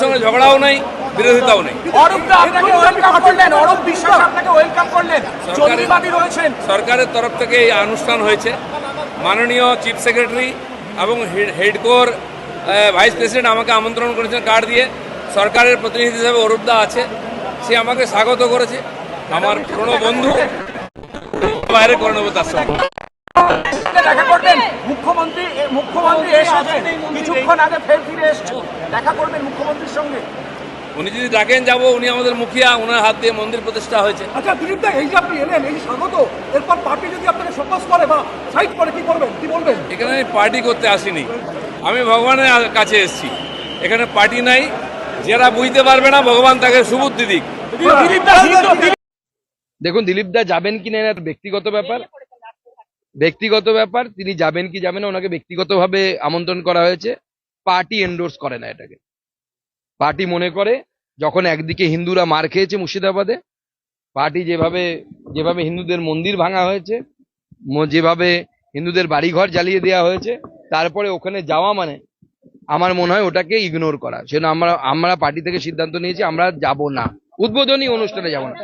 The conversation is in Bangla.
সঙ্গে ঝগড়াও নেই বিরোধিতাও নেই। অরূপ দা আপনাকে ওয়েলকাম করলেন। অরূপ বিশ্বাস আপনাকে ওয়েলকাম করলেন। জঙ্গিবাদী রয়েছেন। সরকারের তরফ থেকে এই অনুষ্ঠান হয়েছে। মাননীয় চিফ সেক্রেটারি এবং হেডকোর ভাইস প্রেসিডেন্ট আমাকে আমন্ত্রণ করেছেন কার্ড দিয়ে। সরকারের প্রতিনিধি হিসেবে অরূপদা আছে। সে আমাকে স্বাগত করেছে। আমার পুরনো বন্ধু বাইরে করে নেব তার সঙ্গে। দেখা করবেন। মুখ্যমন্ত্রী মুখ্যমন্ত্রী এসেছেন। কিছুক্ষণ আগে ফের ফিরে এসেছেন। দেখা করবেন মুখ্যমন্ত্রীর সঙ্গে। উনি যদি ডাকেন যাব। উনি আমাদের মুখিয়া ওনার হাত দিয়ে মন্দির প্রতিষ্ঠা হয়েছে। আচ্ছা দিলীপ দা এই যে আপনি এলেন এই স্বাগত। এরপর পার্টি যদি আপনাকে ফোকাস করে বা সাইড করে কি করবেন? কি বলবেন? এখানে আমি পার্টি করতে আসিনি। আমি ভগবানের কাছে এসেছি। এখানে পার্টি নাই। যারা বুঝতে পারবে না ভগবান তাকে সুবুদ্ধি দিক। দেখুন দিলীপ দা যাবেন কি না এটা ব্যক্তিগত ব্যাপার। ব্যক্তিগত ব্যাপার, তিনি যাবেন কি যাবেন না, ওনাকে ব্যক্তিগতভাবে আমন্ত্রণ করা হয়েছে। পার্টি এন্ডোর্স করে না এটাকে। পার্টি মনে করে, যখন একদিকে হিন্দুরা মার খেয়েছে মুর্শিদাবাদে, পার্টি যেভাবে যেভাবে হিন্দুদের মন্দির ভাঙা হয়েছে যেভাবে হিন্দুদের বাড়িঘর জ্বালিয়ে দেওয়া হয়েছে, তারপরে ওখানে যাওয়া মানে আমার মনে হয় ওটাকে ইগনোর করা। সেজন্য আমরা আমরা পার্টি থেকে সিদ্ধান্ত নিয়েছি, আমরা যাব না। উদ্বোধনী অনুষ্ঠানে যাব না।